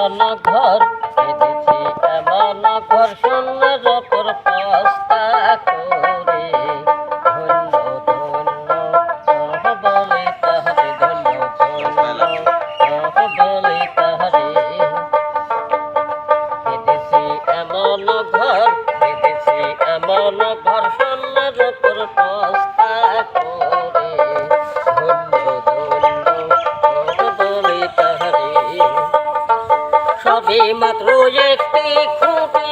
এমন ঘর এমন ঘর শূন্যের সবে মাত্র একটি খুঁটি।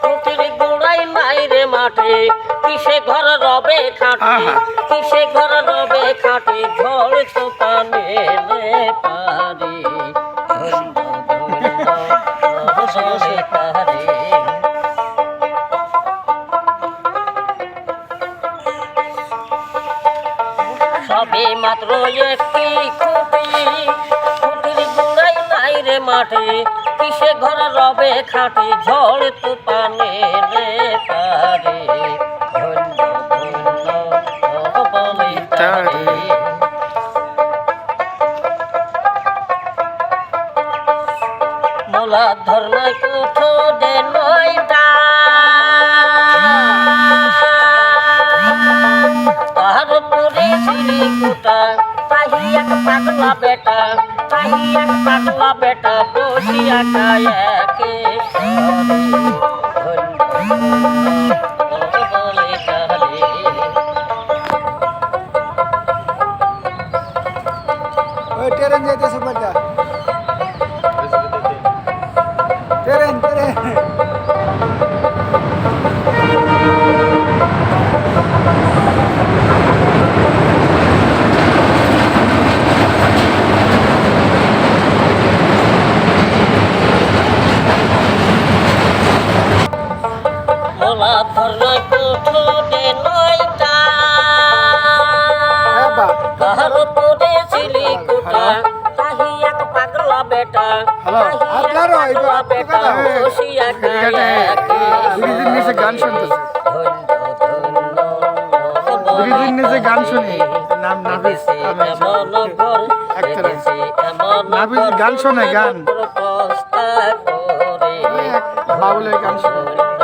খুঁটির গোড়াই নাই রে মাঠে কিসে ঘর রবে খাটে। কিসে ঘর রবে খাটে? ঝড় তো পানে পারে। সবে মাত্র একটি খুঁটি। খুঁটির গুড়াই নাই রে মাঠে কিসে ঘর রবে খাটি ঝড় তুফানে রে পারে মোলা ধর্ণায় কুঠো দে নয়টা এক পাগলা বেটা তাহি এক পাগলা বেটা। বসিয়া খায় একে সরে ধন্য ধর্ণায় কুঠো দে নয়টা। বাবা কাহার পুরে সিলি কুটা তাহি এক পাগলা বেটা পাগলা বেটা বসিয়া খায় দুদিন নিচে গান শুনতেছে। দুদিন নিচে গান শুনি। নাম নাফিস একতারা। গান শোনে, গান। বাউলের গান শুনে।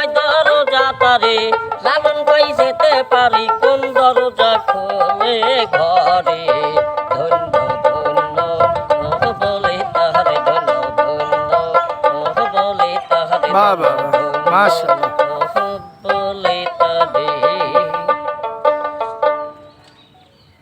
নয় দরজা তারে। লালন পাই যেতে পারি কোন দরজা খোলে ঘরে। ধন্য ধন্য বলে তাহারে ধন্য ধন্য বলে তাহারে বাহ মাশাআল্লাহ।